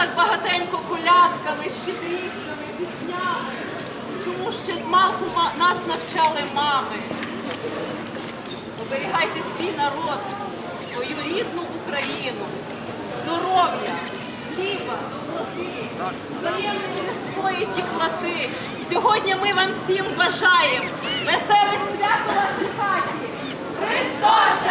так багатенько колядками, щедрівками, піснями. Чому ще з малку нас навчали мами? Оберігайте свій народ, свою рідну Україну, здоров'я, хліба, доброти, взаємної людської тіплоти. Сьогодні ми вам всім бажаємо веселих свят у вашій хаті. Христосе!